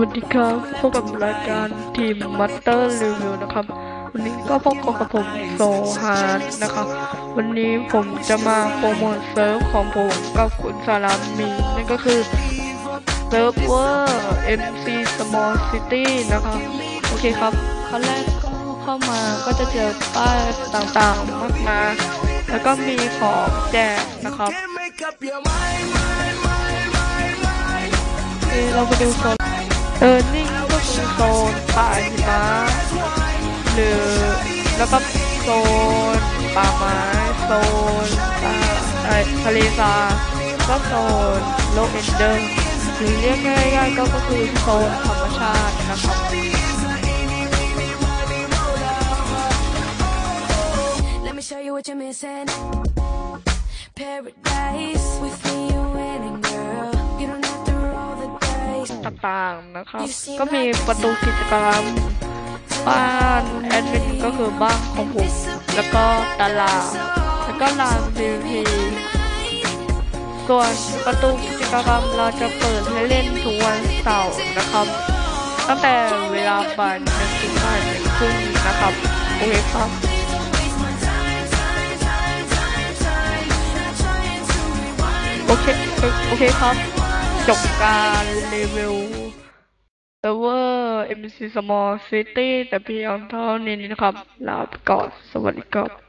วัสดีครับพบกับรายการทีมมัตเตอร์รีวิวนะครับ วันนี้ก็พบกับผมโซฮาร์ดนะครับ วันนี้ผมจะมาโปรโมทเซิร์ฟของผมกับคุณสารามีนั่นก็คือเซิร์ฟเวอร์ MC Small City นะครับ โอเคครับขั้นแรกก็เข้ามาก็จะเจอป้ายต่างๆมากมายแล้วก็มีของแจกนะครับ Can't make up your mind, mind, mind, mind, mind. เอ้ยเราไปดูโซน เออร์นี่งก็คือโซนป่าหิมะหรือแล้วก็โซนป่าไม้โซนป่าทะเลทรายก็โซนโลกเอนเดอร์หรือเรียกง่ายๆก็คือโซนธรรมชาตินะครับ Let me show you what you're missing. Paradise with me, you winning, girl. ต่างๆนะครับ ก็มีประตูกิจกรรม บ้านแอดมินก็คือบ้านของผม แล้วก็ตลาดแล้วก็ลาน PVP ส่วนประตูกิจกรรมเราจะเปิดให้เล่นทุกวันเสาร์นะครับ ตั้งแต่เวลาบ่ายหนึ่งถึงบ่ายหนึ่งครึ่งนะครับ โอเคครับโอเค โอเคครับ จบการรีวิว เซิร์ฟเวอร์ MC Small City แต่เพียงเท่านี้นะครับ ลาไปก่อน สวัสดีครับ